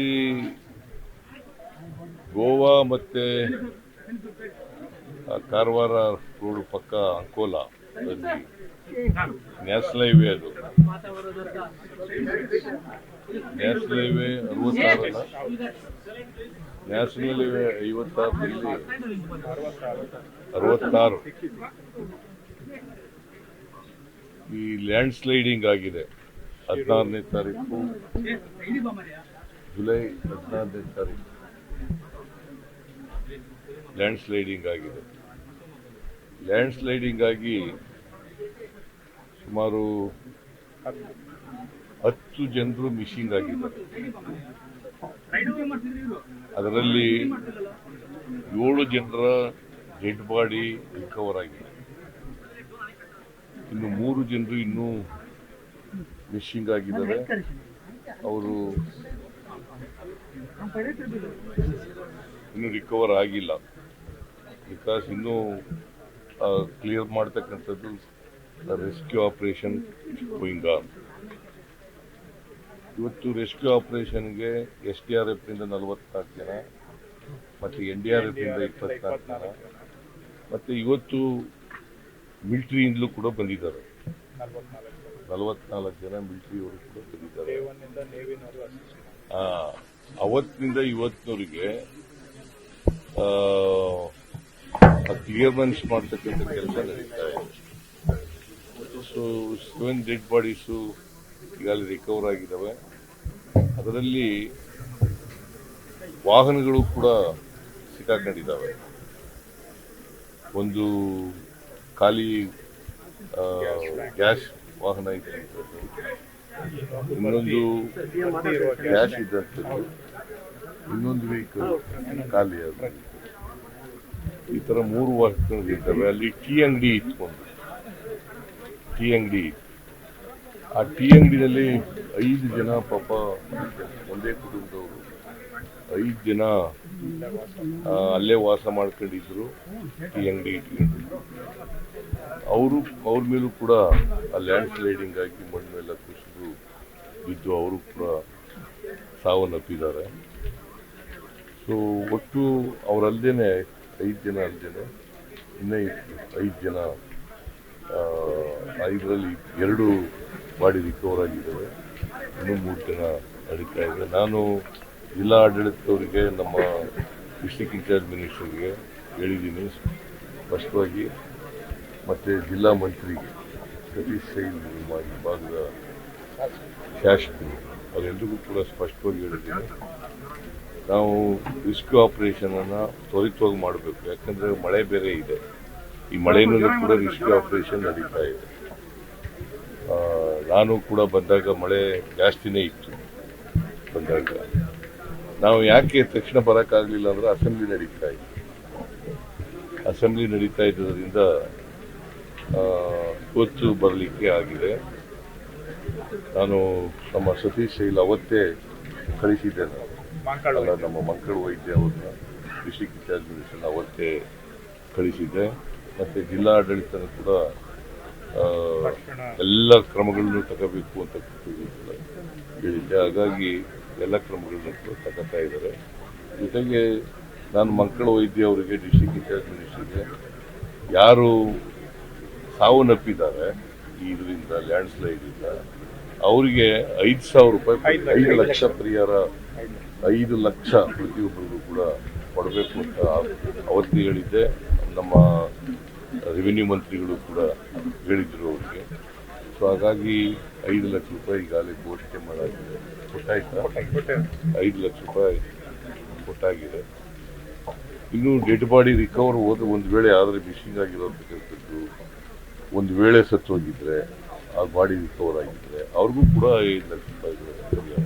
ಈ ಗೋವಾ ಮತ್ತೆ ಕಾರವಾರ ರೋಡ್ ಪಕ್ಕ ಅಂಕೋಲಾ ಅಲ್ಲಿ. ನ್ಯಾಷನಲ್ ಹೈವೇ ಅದು. ನ್ಯಾಷನಲ್ ಹೈವೇ ಅರವತ್ತಾರಲ್ಲ. ನ್ಯಾಷನಲ್ ಹೈವೇ ಐವತ್ತಾರರಲ್ಲಿ ಅರವತ್ತಾರು. ಈ ಲ್ಯಾಂಡ್ ಸ್ಲೈಡಿಂಗ್ ಆಗಿದೆ. ಹದಿನಾರನೇ ತಾರೀಕು. ಜುಲೈ ಹದಿನಾರನೇ ತಾರೀಕು. ಲ್ಯಾಂಡ್ ಸ್ಲೈಡಿಂಗ್ ಆಗಿದೆ. ಲ್ಯಾಂಡ್ ಸ್ಲೈಡಿಂಗ್ ಆಗಿ ಸುಮಾರು ಹತ್ತು ಜನರು ಮಿಸ್ಸಿಂಗ್ ಆಗಿದ್ದಾರೆ. ಅದರಲ್ಲಿ ಏಳು ಜನರ ಡೆಡ್ ಬಾಡಿ ರಿಕವರ್ ಆಗಿದೆ. ಇನ್ನು ಮೂರು ಜನರು ಇನ್ನೂ ಮಿಸ್ಸಿಂಗ್ ಆಗಿದ್ದಾರೆ. ಅವರು ಇನ್ನೂ ರಿಕವರ್ ಆಗಿಲ್ಲ. ಬಿಕಾಸ್ ಇನ್ನೂ ಕ್ಲಿಯರ್ ಮಾಡ್ತಕ್ಕಂಥದ್ದು ರೆಸ್ಕ್ಯೂ ಆಪರೇಷನ್ ಗೋಯಿಂಗ್ ಆನ್ ಇವತ್ತು ರೆಸ್ಕ್ಯೂ ಆಪರೇಷನ್ಗೆ ಎಸ್ ಡಿ ಆರ್ ಎಫ್ನಿಂದ ನಲವತ್ನಾಲ್ಕು ಜನ ಮತ್ತು ಎನ್ ಡಿ ಆರ್ ಇಂದ ಇಪ್ಪತ್ನಾಲ್ಕು ಜನ ಮತ್ತು ಇವತ್ತು ಮಿಲ್ಟ್ರಿಯಿಂದಲೂ ಕೂಡ ಬಂದಿದ್ದಾರೆ. ನಲವತ್ನಾಲ್ಕು ಜನ ಮಿಲ್ಟ್ರಿಯವರು ಕೂಡ ಬಂದಿದ್ದಾರೆ. ಅವತ್ತಿನಿಂದ ಇವತ್ತಿನವರಿಗೆ ಕ್ಲಿಯರ್ನೆನ್ಸ್ ಮಾಡ್ತಕ್ಕಂಥ ಕೆಲಸ ನಡೀತಾ ಇದೆ. ಸೊ ಸೆವೆನ್ ಡೆಡ್ ಬಾಡೀಸು ಅಲ್ಲಿ ರಿಕವರ್ ಆಗಿದ್ದಾವೆ. ಅದರಲ್ಲಿ ವಾಹನಗಳು ಕೂಡ ಸಿಕ್ಕಾಕೊಂಡಿದ್ದಾವೆ. ಒಂದು ಖಾಲಿ ಗ್ಯಾಸ್ ವಾಹನ ಇದ್ದಂಥದ್ದು. ಇನ್ನೊಂದು ಕ್ಯಾಶ್ ಇದ್ದಂಥದ್ದು ಇನ್ನೊಂದು ವೆಹಿಕಲ್ ಖಾಲಿ ಅದು. ಈ ತರ ಮೂರು ವಾಹನಗಳು ಇದ್ದಾವೆ ಅಲ್ಲಿ ಟೀ ಅಂಗಡಿ ಇಟ್ಕೊಂಡು. ಟೀ ಅಂಗಡಿ ಆ ಟೀ ಅಂಗಡಿನಲ್ಲಿ ಐದು ಜನ ಪಾಪ ಒಂದೇ ಕುಟುಂಬದವರು. ಐದು ಜನ ಅಲ್ಲೇ ವಾಸ ಮಾಡ್ಕೊಂಡಿದ್ರು. ಟೀ ಅಂಗಡಿ ಇಟ್ಕೊಂಡು. ಅವರು ಅವ್ರ ಮೇಲೂ ಕೂಡ ಆ ಲ್ಯಾಂಡ್ ಸ್ಲೈಡಿಂಗ್ ಆಗಿ ಮಣ್ಣೆಲ್ಲ ಕುಸಿದು ಬಿದ್ದು ಅವರು ಕೂಡ ಸಾವನ್ನಪ್ಪಿದ್ದಾರೆ ಸೊ ಒಟ್ಟು ಅವರಲ್ಲದೇ ಐದು ಜನ ಅಲ್ಲದೇ ಇನ್ನೇ ಐದು ಜನ ಐದರಲ್ಲಿ ಎರಡು ಬಾಡಿ ರಿಕವರ್ ಆಗಿದ್ದಾವೆ ಇನ್ನೂ ಮೂರು ಜನ ನಡೀತಾ ಇದೆ ನಾನು ಜಿಲ್ಲಾ ಆಡಳಿತದವರಿಗೆ ನಮ್ಮ ಡಿಸ್ಟಿಕ್ ಇನ್ಚಾರ್ಜ್ ಮಿನಿಸ್ಟರ್ಗೆ ಹೇಳಿದ್ದೀನಿ ಸ್ಪಷ್ಟವಾಗಿ ಮತ್ತು ಜಿಲ್ಲಾ ಮಂತ್ರಿಗೆ, ಸತೀಶ್ ಸೈಲ್ ನಿಮ್ಮ ಭಾಗದ ಶಾಸಕರು ಅವರೆಲ್ಲರಿಗೂ ಕೂಡ ಸ್ಪಷ್ಟವಾಗಿ ಹೇಳಿದ್ದೀನಿ ನಾವು ರಿಸ್ಕ್ಯೂ ಆಪರೇಷನ್ ಅನ್ನ ತ್ವರಿತವಾಗಿ ಮಾಡಬೇಕು. ಯಾಕಂದ್ರೆ ಮಳೆ ಬೇರೆ ಇದೆ. ಈ ಮಳೆನಲ್ಲೂ ಕೂಡ ರಿಸ್ಕ್ಯೂ ಆಪರೇಷನ್ ನಡೀತಾ ಇದೆ. ನಾನು ಕೂಡ ಬಂದಾಗ ಮಳೆ ಜಾಸ್ತಿನೇ ಇತ್ತು ಬಂದಾಗ. ನಾವು ಯಾಕೆ ತಕ್ಷಣ ಬರೋಕ್ಕಾಗಲಿಲ್ಲ ಅಂದ್ರೆ ಅಸೆಂಬ್ಲಿ ನಡೀತಾ ಇತ್ತು. ಅಸೆಂಬ್ಲಿ ನಡೀತಾ ಇದ್ದರಿಂದ ಇವತ್ತು ಬರಲಿಕ್ಕೆ ಆಗಿದೆ. ನಾನು ನಮ್ಮ ಸತೀಶ್ ಶೈಲ್ ಅವತ್ತೇ ಕಳಿಸಿದ್ದೆ ನಾನು. ಅಲ್ಲ ನಮ್ಮ ಮಂಕಳ ವೈದ್ಯ ಅವ್ರನ್ನ ಡಿಸ್ಟಿಕ್ ಇನ್ಚಾರ್ಜ್ ಅವತ್ತೇ ಕಳಿಸಿದ್ದೆ. ಮತ್ತು ಜಿಲ್ಲಾಡಳಿತ ಕೂಡ ಎಲ್ಲ ಕ್ರಮಗಳನ್ನು ತಗೋಬೇಕು ಅಂತ ಹೇಳಿದ್ದೆ. ಹಾಗಾಗಿ ಎಲ್ಲ ಕ್ರಮಗಳನ್ನು ಕೂಡ ತಗೋತಾ ಇದ್ದಾರೆ. ಜೊತೆಗೆ ನಾನು ಮಕ್ಕಳ ವೈದ್ಯ ಅವರಿಗೆ ಡಿಸ್ಟಿಕ್ ಇನ್ಚಾರ್ಜ್ ಮಿನಿಸ್ಟರ್ಗೆ ಯಾರು ಸಾವನ್ನಪ್ಪಿದ್ದಾರೆ ಇದರಿಂದ ಲ್ಯಾಂಡ್ ಸ್ಲೈಡ್ ಇಂದ ಅವರಿಗೆ ಐದು ಸಾವಿರ ರೂಪಾಯಿ ಐದು ಲಕ್ಷ. ಪರಿಹಾರ ಐದು ಲಕ್ಷ ಪ್ರತಿಯೊಬ್ಬರಿಗೂ ಕೂಡ ಕೊಡಬೇಕು ಅಂತ ಅವತ್ತು ಹೇಳಿದ್ದೆ. ನಮ್ಮ ರೆವಿನ್ಯೂ ಮಂತ್ರಿಗಳು ಕೂಡ ಹೇಳಿದ್ರು ಅವರಿಗೆ. ಸೊ ಹಾಗಾಗಿ ಐದು ಲಕ್ಷ ರೂಪಾಯಿ ಈಗಾಗಲೇ ಘೋಷಣೆ ಮಾಡಾಗಿದೆ. ಕೊಟ್ಟಾಯ್ತಾ? ಐದು ಲಕ್ಷ ರೂಪಾಯಿ ಕೊಟ್ಟಾಗಿದೆ. ಇನ್ನು ಡೆಡ್ ಬಾಡಿ ರಿಕವರ್ ಹೋದ್ರೆ ಒಂದು ವೇಳೆ ಆದರೆ ಮಿಸ್ಸಿಂಗ್ ಆಗಿರೋದು ಒಂದು ವೇಳೆ ಸತ್ತೋಗಿದ್ರೆ ಆ ಬಾಡಿ ರಿಕವರ್ ಆಗಿದ್ರೆ ಅವ್ರಿಗೂ ಕೂಡ ಐದು ಲಕ್ಷ ರೂಪಾಯಿಗಳು